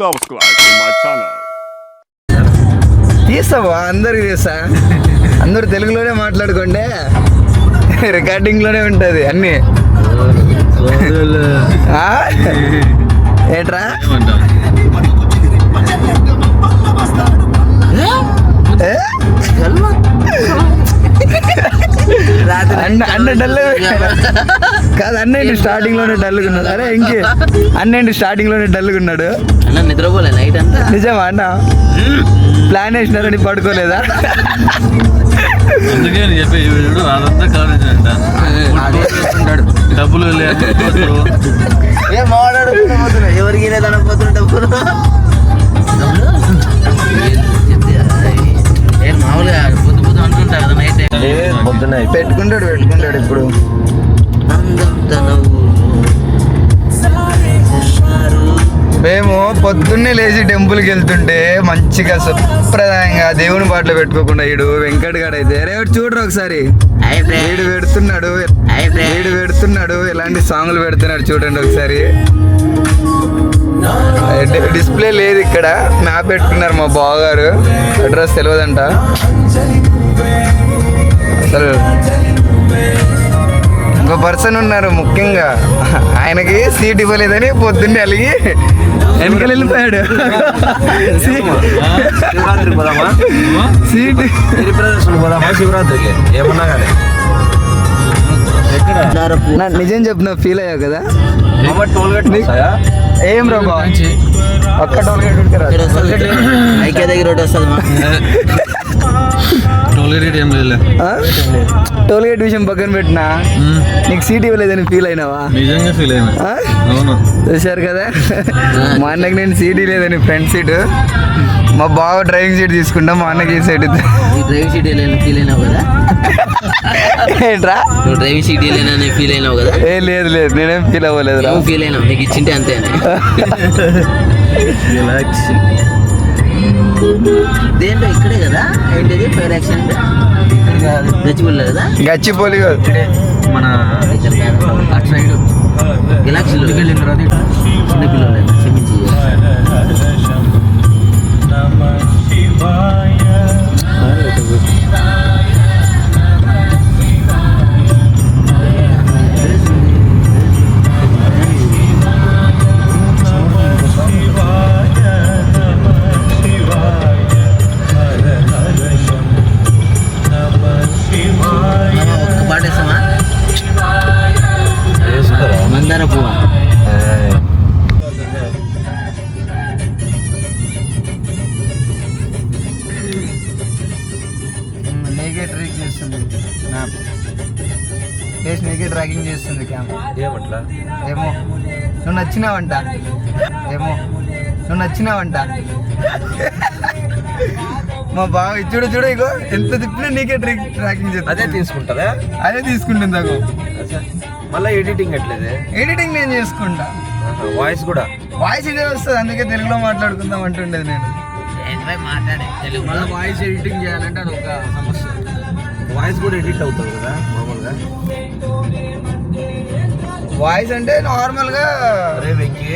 subscribe to my channel. తీస్తావా అందరికి తీస్తా అందరూ తెలుగులోనే మాట్లాడుకోండి రికార్డింగ్లోనే ఉంటుంది అన్నీ? ఏట్రా? అన్న అన్న డల్ కాదు అన్న ఏంటి స్టార్టింగ్లోనే డల్గా ఉన్నాడు. అరే ఇంకే. అన్న ఏంటి స్టార్టింగ్లోనే డల్గా ఉన్నాడు. అన్న నిద్రపోలే నైట్ అంతా. నిజమా అన్న? ప్లాన్ వేసినారని పడుకోలేదా? అందుకే నేను చెప్పే వీడు అదంతా కాలేజ్ డబ్బులు ఎవరికి డబ్బులు? పొద్దున్నే లేచి టెంపుల్కి వెళ్తుంటే మంచిగా సుప్రదాయంగా దేవుని పాటలు పెట్టుకోకుండా ఈడు వెంకట్ గాడు అయితే రే వాడు చూడరు ఒకసారి. వీడు పెడుతున్నాడు వీడు పెడుతున్నాడు ఎలాంటి సాంగ్లు పెడుతున్నాడు చూడండి ఒకసారి. డిస్ప్లే లేదు ఇక్కడ మ్యాప్ పెట్టుకున్నారు మా బావగారు. అడ్రస్ తెలియదంట అసలు ఇంకో పర్సన్ ఉన్నారు ముఖ్యంగా. ఆయనకి సీట్ ఇవ్వలేదని పొద్దున్నే అలిగి వెనకాల వెళ్ళిపోయాడు. శివరాత్రికి పోదామా? సీట్. ప్రదర్శన పోదామా? శివరాత్రికి? ఏమన్నా కానీ. నా నిజం చెప్పిన ఫీల్ అయ్యావు కదా? టోల్ గేట్ ఏం రా ఒక్క టోల్ గేట్. ఐక్య దగ్గర ఒకటి వస్తుంది టోల్ గేట్ విషయం పక్కన పెట్టినా? నీకు సీట్ ఇవ్వలేదని ఫీల్ అయినావా? నిజంగా ఫీల్ అయినా. చూశారు కదా? మా అన్నకి నేను సీట్ లేదని ఫ్రంట్ సీట్ మా బావ డ్రైవింగ్ సీట్ తీసుకుంటా మా అన్నకి ఈ. ఈ డ్రైవింగ్ సీట్ ఫీల్ అయినావు కదా? ఏంట్రా? నువ్వు డ్రైవింగ్ సీట్ వెళ్ళిన ఫీల్ అయినావు కదా? ఏ లేదు లేదు నేనేం ఫీల్ అవ్వలేదు ఫీల్ అయినావు నీకు ఇచ్చింటే అంతే అని. దేంట్లో? ఇక్కడే కదా? ఏంటిది? Fire accident? గచ్చిబుల్ల కదా? గచ్చిపోలి కాదు. మన అటు సైడ్. గెలాక్సీలో చిన్న పిల్లలు క్షమించి. నీకే ట్రాక్ చేస్తుంది. మ్యాప్ ప్లేస్ నీకే ట్రాకింగ్ చేస్తుంది క్యామ్. ఏమట్లా? ఏమో. నువ్వు నచ్చినావంట. ఏమో. నువ్వు నచ్చినావంట. మా బావ ఇది చూడు చూడు ఇగో. ఎంత తిప్పినా నీకే ట్రాక్ ట్రాకింగ్ చేస్తుంది. అదే తీసుకుంటారా అదే తీసుకుంటుంది నాకు మళ్ళీ ఎడిటింగ్ ఎట్లేదే? ఎడిటింగ్ నేను చేసుకుంటా. వాయిస్ కూడా. వాయిస్ ఇదే వస్తుంది అందుకే తెలుగులో మాట్లాడుకుందాం అంటుండేది నేను. మాట్లాడే? తెలుగు వాయిస్ ఎడిటింగ్ చేయాలంటే అది ఒక వాయిస్ కూడా ఎడిట్ అవుతుంది కదా మామూలుగా. వాయిస్ అంటే నార్మల్గా అరే వెంకీ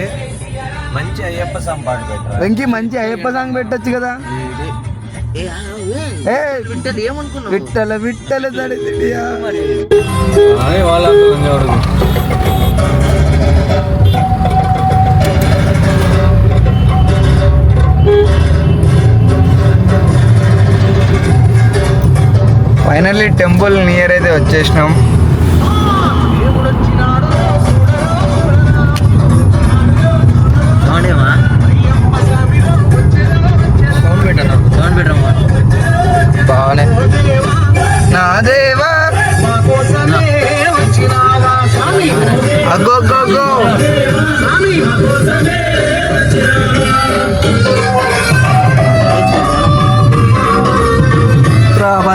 మంచి అయ్యప్ప సాంగ్ పాట పెట్టరా? వెంకీ మంచి అయ్యప్ప సాంగ్ పెట్టొచ్చు కదా. విట్టల విట్టల దళితుడియా. వాళ్ళ ఫైనల్లీ టెంపుల్ నియర్ అయితే వచ్చేసినాం.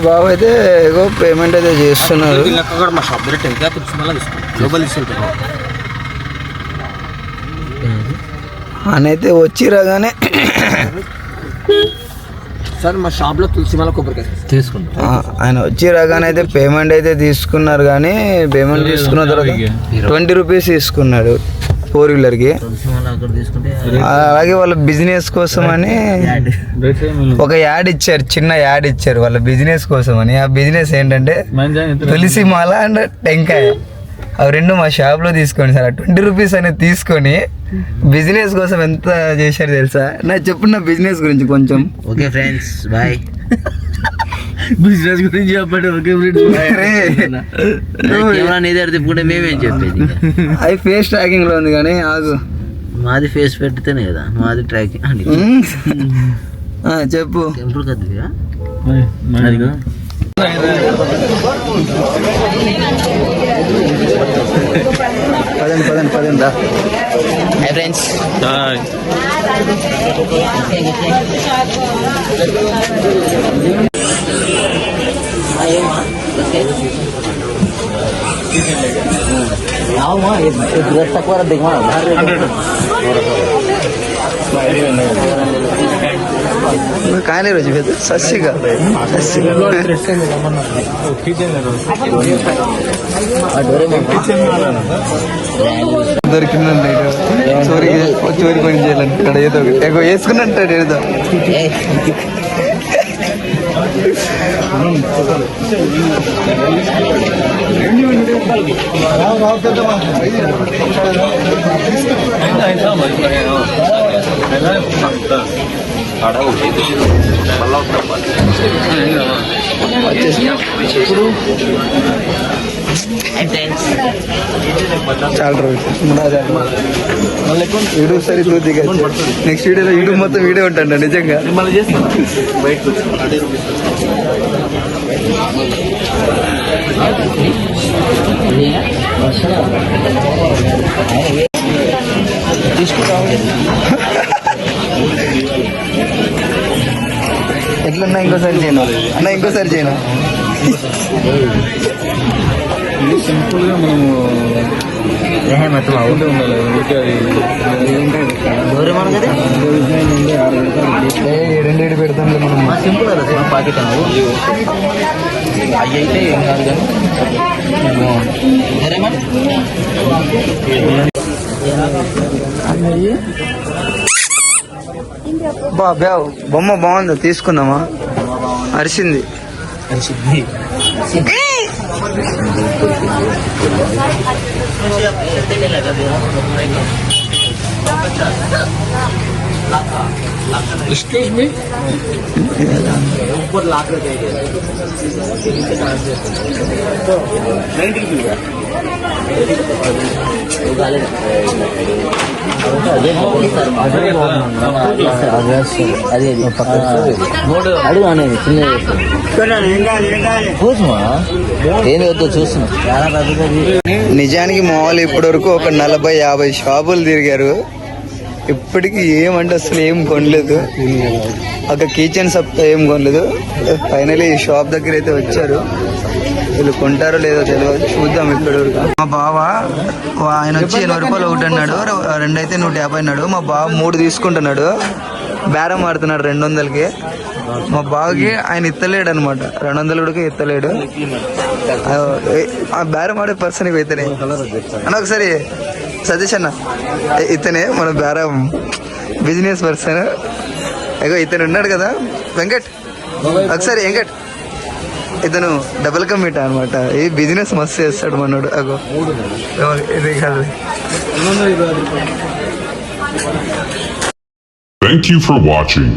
బాబు అయితే ఏదో పేమెంట్ అయితే చేస్తున్నారు. అని అయితే వచ్చి రాగానే సార్ మా షాప్లో కొబ్బరికాయ తీసుకుంటాం. ఆయన వచ్చి రాగానే అయితే పేమెంట్ అయితే తీసుకున్నారు కానీ పేమెంట్ తీసుకున్న తర్వాత ట్వంటీ రూపీస్ తీసుకున్నాడు ఫోర్ వీలర్కి అలాగే వాళ్ళ బిజినెస్ కోసం అని ఒక యాడ్ ఇచ్చారు చిన్న యాడ్ ఇచ్చారు వాళ్ళ బిజినెస్ కోసం అని ఆ బిజినెస్ ఏంటంటే తులసి మాల అండ్ టెంకాయ. అవి రెండు మా షాప్లో తీసుకోండి సార్ ట్వంటీ రూపీస్ అనేది తీసుకొని బిజినెస్ కోసం ఎంత చేశారు తెలుసా? నా చెప్పు నా బిజినెస్ గురించి కొంచెం. Okay friends bye. బిజినెస్ గురించి చెప్పండి ఓకే దగ్గర తిప్పుకుంటే మేమేం చెప్పేది? అది ఫేస్ ట్రాకింగ్లో ఉంది కానీ ఆగు. మాది ఫేస్ పెడితేనే కదా మాది ట్రాకింగ్ చెప్పు. టెంపుల్ అదిగో. పదండి పదండి పదండి రా. హై ఫ్రెండ్స్ తక్కువ దిగమా నువ్వు కాయలే రోజు పెద్ద సస్సిగా సస్సిగా దొరికిందండి చోరీ చోరీ పని చేయాలని ఇక్కడ ఏదో ఒకటి. ఎగో వేసుకున్నట్టాడు ఏదో. చాలా మళ్ళీ యూట్యూబ్ సరి నువ్వు దిగచ్చు నెక్స్ట్ వీడియోలో యూట్యూబ్ మొత్తం వీడియో ఉంటాడు నిజంగా మళ్ళీ చేస్తాను బయటకు ఎట్లన్నా ఇంకోసారి చేయను. అన్న ఇంకోసారి చేయను. ఇది సింపుల్గా మనము ఉండాలి. అది గౌరవం కదా? ఏ, రెండు ఏడు పెడతాం మనం. సింపుల్ కదా సార్ పాకెట్ అవి అయితే ఏం కాదు కానీ. బా బ్యావ్ బొమ్మ బాగుంది తీసుకుందామా? అరిసింది. ఎక్స్క్యూజ్ మీ అదే అడుగు అనేది చిన్న చూసుమా ఏంది వద్దు చూస్తున్నా నిజానికి మామూలు ఇప్పటి వరకు ఒక నలభై యాభై షాపులు తిరిగారు. ఇప్పటికి ఏమంటే అసలు ఏం కొనలేదు. ఒక కిచెన్ సప్ ఏం కొనలేదు. ఫైనలీ ఈ షాప్ దగ్గర అయితే వచ్చారు. వీళ్ళు కొంటారో లేదో తెలియదు చూద్దాం ఇప్పుడు మా బావ ఆయన వచ్చి ఎనభై రూపాయలు ఒకటి అన్నాడు. రెండైతే నూట యాభై అన్నాడు. మా బావ మూడు తీసుకుంటున్నాడు. బేరం ఆడుతున్నాడు రెండు వందలకి. మా బావకి ఆయన ఎత్తలేడు అనమాట రెండు వందలు కూడా ఇత్తలేడు. ఆ- బేరం ఆడే పర్సన్ ఇతనే. అన్న ఒకసారి సజెషన్ అన్న ఇతనే మన బేరం బిజినెస్ పర్సన్. అగో ఇతను ఉన్నాడు కదా. వెంకట్ ఒకసారి వెంకట్. ఇతను డబుల్ కమిట్ అనమాట ఈ బిజినెస్ మస్తు చేస్తాడు మనోడు. అగో. ఇది కాదు. Thank you for watching.